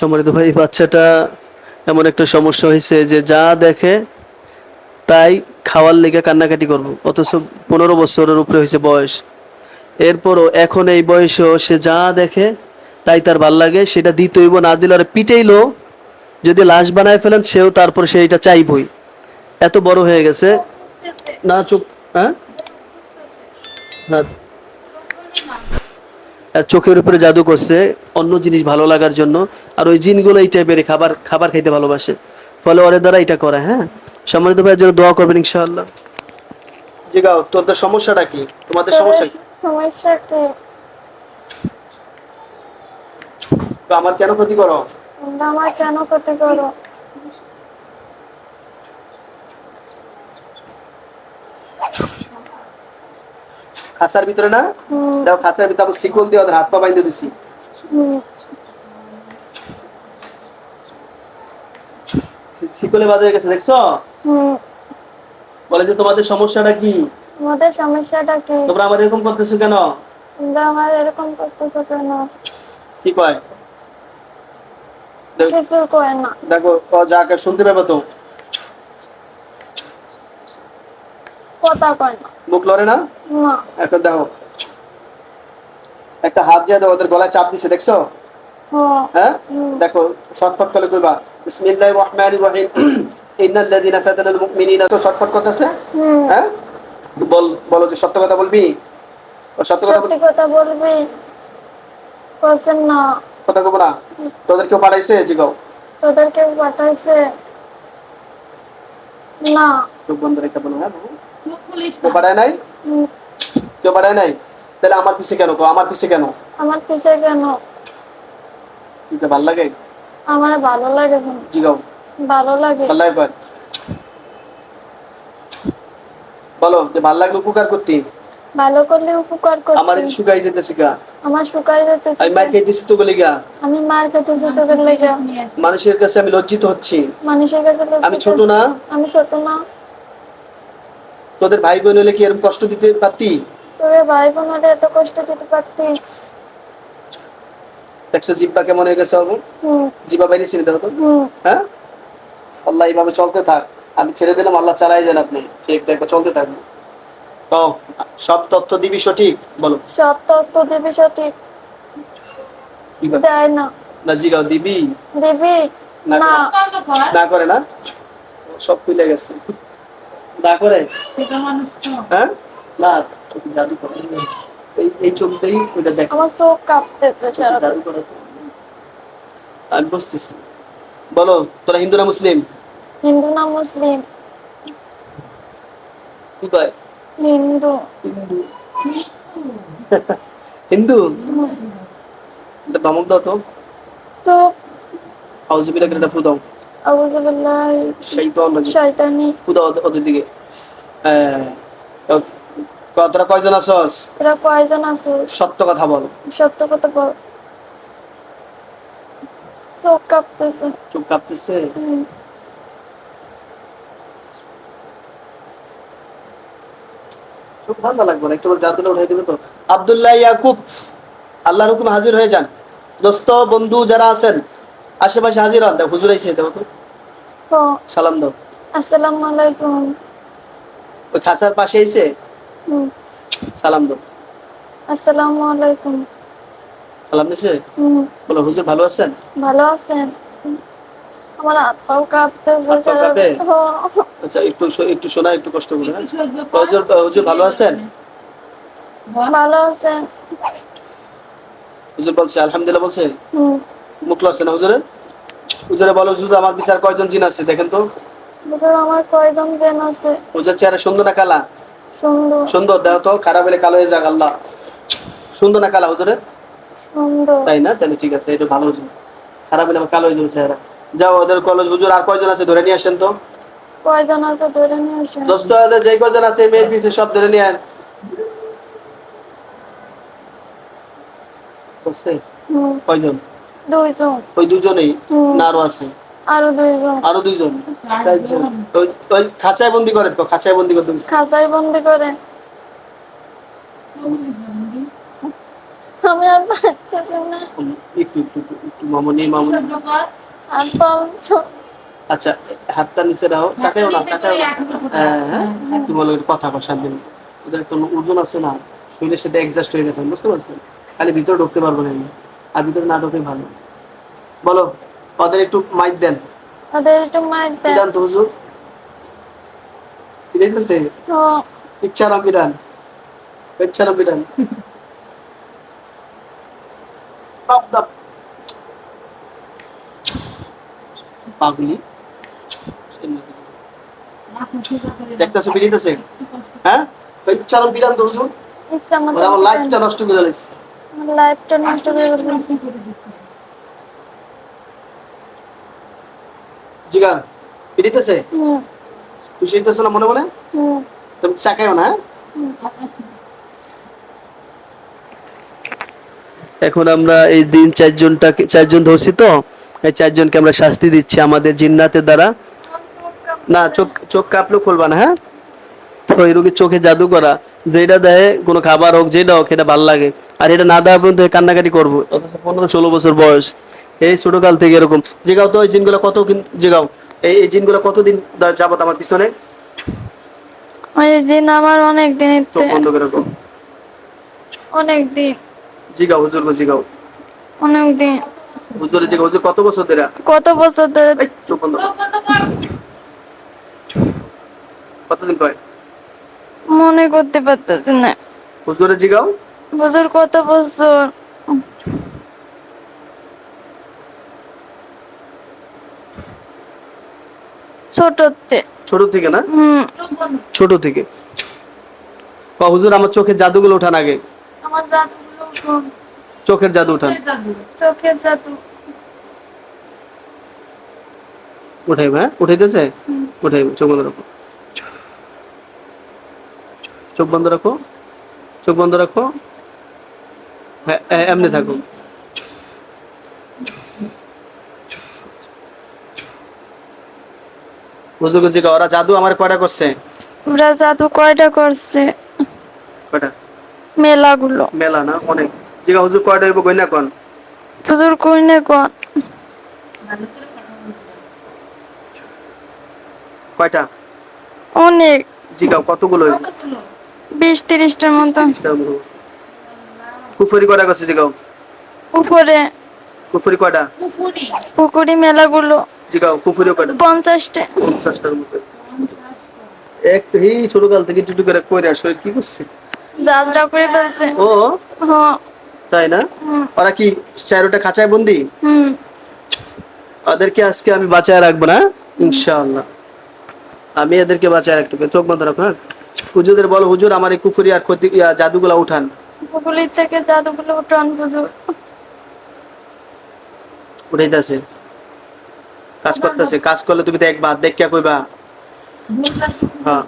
সম্মানিত ভাই বাচ্চাটা এমন একটা সমস্যা হয়েছে যে যা দেখে তাই খাওয়ার লেগে কান্নাকাটি করব। অথচ পনেরো বছরের উপরে হয়েছে বয়স। এরপরও এখন এই বয়সেও সে যা দেখে তাই তার ভালো লাগে, সেটা দিতে হইব না দিলে আর পিটেইলো, যদি লাশ বানায় ফেলেন, সেও তারপর সে এটা চাইবই। এত বড় হয়ে গেছে। না চোখ হ্যাঁ? আর চোখের উপরে জাদু করছে অন্য জিনিস ভালো লাগার জন্য। আর ওই জিনগুলো এই টাইপের খাবার খাবার খাইতে ভালোবাসে। ফলে ওর দ্বারা এটা করে হ্যাঁ? সম্মানিত ভাইয়ের জন্য দোয়া করবেন ইনশাআল্লাহ। জি গাও তোদের সমস্যাটা কি? তোমাদের সমস্যা কি? সমস্যা কি? তো আমার কেন ক্ষতি করো? আমার কেন ক্ষতি করো? খাসার ভিতরে না? দেখো খাসার ভিতরে আবার শিকল দিয়ে ওদের হাত পা বাইন্ধে দিছি। শিকলে বাঁধা হয়ে গেছে দেখছ? বলে যে তোমাদের সমস্যাটা কি? তোমাদের সমস্যাটা কি? তোমরা আমার এরকম করতেছো কেন? তোমরা আমার এরকম করতেছো কেন? কি কয়? দেখ- কিছু কয় না। দেখো ও যাকে শুনতে পাবে তো। কথা কয় না। মুখ লড়ে না? দেখো একটা হাত দিয়ে দাও ওদের গলায় চাপ দিছে দেখছ? হ্যাঁ। হ্যাঁ? দেখো শর্টকাট করে কইবা বিসমিল্লাহির রহমানির রহিম। ইন্নাল্লাযীনা ফাতানাল মুমিনিনা তো শর্টকাট করতেছে হ্যাঁ? বল বলো যে সত্য কথা বলবি? সত্য কথা সত্যি কথা বলবি? বলছেন না। কথা কব না? তোদের কেউ পাঠাইছে? জিগাও। তোদেরকে পাঠাইছে? না। চোখ বন্ধ রেখে বলো হ্যাঁ বাবু কেউ পাঠায় নাই? কেউ পাঠায় নাই? তাহলে আমার পিছে কেন? কো আমার পিছে কেন? আমার পিছে কেন? ভালো লাগে? আমার ভালো লাগে। জিগাও ভালো লাগে। ভালো লাগে বলো যে ভালো লাগলে উপকার করতি। ভালো করলে উপকার আমার করতে যে শুকাই যেতেছি গা। আমার শুকাই যেতেছে। আমি মার খাইতেছি তো বলে গা আমি মার কাছে তোদের লেগে। মানুষের কাছে আমি লজ্জিত হচ্ছি। মানুষের কাছে আমি ছোট না? আমি ছোট না। তোদের ভাই বোন হলে কি এরকম কষ্ট দিতে পারতি? তোরে ভাই বোন হলে এত কষ্ট দিতে পারতি। দেখছ জিব্বা কেমন হয়ে গেছে বাবু? হুম। জিব্বা বাইরে ছিনে দেখো তো। হুম। হ্যাঁ? আল্লাহ এইভাবে চলতে থাক। আমি ছেড়ে দিলাম আল্লাহ চালাই যান আপনি। ঠিক দেখব চলতে থাকব তো সব তথ্য দিবি সঠিক? বলো। সব তথ্য দিবি সঠিক। দেয় না। না জিগাও দিবি? দিবি? না না। না করে না? সব খুলে গেছে। করে? হ্যাঁ? না জাদু করে। এই এই চোখ দিয়েই ওইটা দেখ। আমার চোখ কাঁপতেছে জাদু করে তো। আমি বুঝতেছি বলো তোরা হিন্দু না মুসলিম? হিন্দু না মুসলিম? কি কয়? হিন্দু। হিন্দু। ধমক দাও তো। চুপ করে ফু দাও। রাজিম শয়তানি ফু ওদের- ওদের দিকে। তোরা কয়জন আছস? তোরা কয়জন সত্য কথা বল। সত্য কথা বল। চোখ কাঁপতেছে। চোখ কাঁপতেছে? চোখ ঠান্ডা লাগবে না একটু জাদুটা উঠাই দেবে তো। আব্দুল্লাহ ইয়াকুব আল্লাহর হুকুম হাজির হয়ে যান। দোস্ত বন্ধু যারা আছেন আশেপাশে হাজির হন দেখ হুজুর আইসে দেখো তো সালাম দাও। আসসালামু আলাইকুম। ওই খাসার পাশে হুম। সালাম দাও। আসসালামু আলাইকুম। সালাম হুম। বলো হুজুর ভালো আছেন? ভালো আছেন। আমার হাত পাও কাঁপতেছে হাত পা কাঁপে? ও, আচ্ছা একটু একটু শোনা একটু কষ্ট করে? হুজুর হুজুর ভালো আছেন? ভালো আছেন। হুজুর বলছে আলহামদুলিল্লাহ বলছে। হুম। মুখ লড়ছে না হুজুরের? হুজুরে বলো হুজুর আমার বিচার কয়জন জিন আছে দেখেন তো। বুঝলো আমার কয়জন জেন আছে? হুজুর চেহারা সুন্দর না কালা? সুন্দর। সুন্দর দেখো তো খারাপ হলে কালো হয়ে যাক আল্লাহ। সুন্দর না কালা হুজুরের? সুন্দর। তাই না? তাহলে ঠিক আছে এটা ভালো হুজুর। খারাপ হলে আমার কালো হয়ে যাবে চেহারা। যাও ওদের কলেজ হুজুর আর কয়জন আছে ধরে নিয়ে আসেন তো। কয়জন আছে ধরে নিয়ে আসেন। দোস্ত ওদের যে কয়জন আছে মেয়ের পিছে সব ধরে নিয়ে আন কয়জন? দুইজন। ওই দুজনেই। না আরও আছে? আরও দুইজন। আরও দুইজন? চারজন ওই- ওই খাঁচায় বন্দি করেন তো খাঁচায় বন্দি বলছে। খাঁচাই বন্দি করে। আমি আর পারতেছি না। একটু একটু একটু, মামনি মামনি। হাত পাও ছো- আচ্ছা হাতটা নিচে রাখো। তাকাও না তাকাও না। হ্যাঁ হ্যাঁ। একটু বলো কথা কর শান্তি মতো। ওদের একটা ওজন আছে না? শরীরের সাথে অ্যাডজাস্ট হয়ে গেছে বুঝতে পারছেন? খালি ভিতরে ঢুকতে পারব না আমি। আর ভিতরে না ঢুকে ভালো। বলো ওদের একটু মাইক দেন। ওদের একটু মার দেন। বিধান তো হুজুর। দাপ দাপ। পাগলি। দেখতেছো হ্যাঁ? বিধান তো হুজুর। ইচ্ছা আমার লাইফটা নষ্ট করে আমার লাইফটা নষ্ট করে জিগান হুম। খুশি হইতেছে না মনে মনে? তুমি চাকাইও না হ্যাঁ? এখন আমরা এই দিন চারজনটাকে চারজন ধরছি তো? এই চারজনকে আমরা শাস্তি দিচ্ছি আমাদের জিন্নাতের দ্বারা। না চোখ চোখ কাপলো খুলবা না হ্যাঁ? তো এই রোগীর চোখে জাদু করা যেটা দেয় কোনো খাবার হোক যেটা হোক এটা ভালো লাগে। আর এটা না দেওয়া পর্যন্ত কান্নাকাটি করব। অথচ পনেরো ষোলো বছর বয়স। এই ছোটকাল থেকে এরকম। জেগাও তো ওই জিনগুলো কত কিন- জেগাও এই এই জিনগুলো কতদিন যাবত আমার পিছনে? ওই দিন আমার অনেক দিন বন্ধ করে রাখো। অনেক দিন। জিগাও হুজুর গো জিগাও অনেক দিন। হুজুরে জিগাও হুজুর কত বছর ধরে? কত বছর ধরে এই চোখ বন্ধ। কতদিন কয়? মনে করতে পারতেছি না। হুজুরে জিগাও? বছর কত বছর? ছোটতে। ছোট থেকে না? হুম। ছোট থেকে। বা হুজুর আমার চোখের জাদুগুলো উঠান আগে। আমার জাদুগুলো চোখের জাদু উঠান চোখের জাদু। উঠাইব হ্যাঁ? উঠাইতেছে। উঠাইব চোখ বন্ধ রাখো। চোখ বন্ধ রাখো। চোখ বন্ধ রাখো। হ্যাঁ এমনি থাকো। হুজুর জি ওরা জাদু আমার কয়টা করছে? ওরা জাদু কয়টা করছে? কয়টা? মেলাগুলো। মেলা না অনেক। জিগা হুজুর কয়টা হইব কই না কোন? তোদের কইনে কোন। কয়টা? অনেক। জিগাও কতগুলো হইব? বিশ তিরিশটার মতো। তিরিশটার মতো। কুফরি কয়টা করছে জিগাও? উপরে কুফরি কয়টা পুকুরি। মেলাগুলো। জিগাও কুফরি কয়টা পঞ্চাশটা। পঞ্চাশটার মতো। এক এই ছোট কাল থেকে টুটু করে কইরা কি করছে? যাত্রা করে ফেলছে। ও? হ্যাঁ। তাই না? ওরা কি চারোটা খাঁচায় বন্দি? হুম। ওদেরকে আজকে আমি বাঁচায় রাখব না? ইনশাআল্লাহ। আমি এদেরকে বাঁচায় রাখতে পারি। চোখ বন্ধ রাখো হ্যাঁ? হুজুরদের বলো হুজুর আমার এই কুফরি আর ক্ষতি জাদুগুলা উঠান। পুকুরি থেকে জাদুগুলো উঠান বুঝু উঠাইতেছে। কাজ করতেছে। কাজ করলে তুমি দেখবা দেখিয়া কইবা। হ্যাঁ।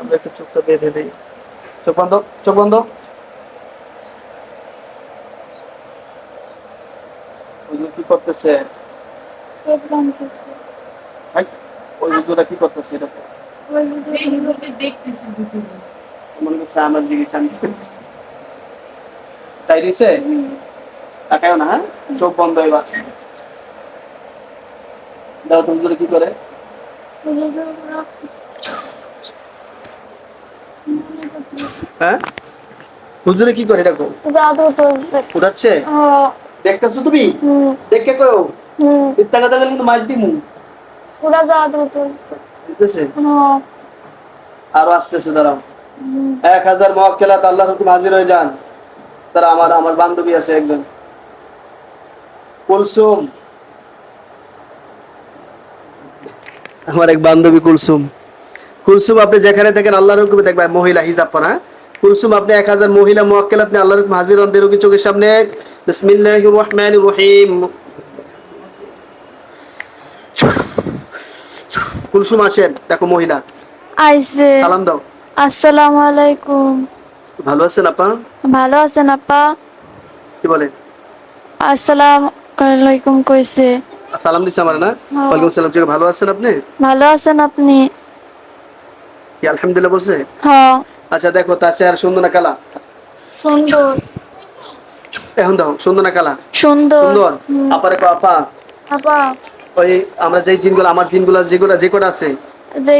আমরা একটু চোখটা বেঁধে দিই। চোখ বন্ধ? চোখ বন্ধ? হুজুর কি করতেছে? ওই হুজুরা কি করতেছে এটা মনে করছে আমার জিজ্ঞেস আমি তাই দিছে তাকায়ও না হ্যাঁ? চোখ বন্ধ এবার দাও তুমি হুজুরে কি করে? হ্যাঁ? হুজুরে কি করে দেখো? জাদু করছে। উঠাচ্ছে? হ্যাঁ। দেখতেছো তুমি? দেখে হুম। মিথ্যা কথা বলে কিন্তু মার দিমু। ওরা জাদু করছে দিতেছে? হ্যাঁ। আরও আসতেছে দাঁড়াও। এক হাজার মহকেলাত আল্লাহর হুকুম হাজির হয়ে যান। তারা আমার আমার বান্ধবী আছে একজন। কুলসুম। আমার এক বান্ধবী কুলসুম। কুলসুম আপনি যেখানে দেখেন আল্লাহর হুকুমে দেখবেন মহিলা হিজাব পরা হ্যাঁ? কুলসুম আপনি এক হাজার মহিলা মহকেলাত নিয়ে আল্লাহর হুকুম হাজির হন। রোগী চোখের সামনে বিসমিল্লাহির রহমানির রহিম কুলসুম আছেন? দেখো মহিলা। আইসে। সালাম দাও। আসসালামু আলাইকুম ভালো আছেন আপা? ভালো আছেন আপা? কি বলে? আসসালাম আলাইকুম কইছে। সালাম দিচ্ছে আমার না? হ্যাঁ। ওয়ালাইকুম সালাম। ঠিক ভালো আছেন আপনি? ভালো আছেন আপনি? কি আলহামদুলিল্লাহ বলছে? হ্যাঁ। আচ্ছা দেখো তার চেহারা সুন্দর না কালা? সুন্দর। এখন দাও সুন্দর না কালা? সুন্দর। সুন্দর। আপারে কো আপা আপা ওই আমরা যেই জিনগুলো আমার জিনগুলো যেগুলো যে কটা আছে। যে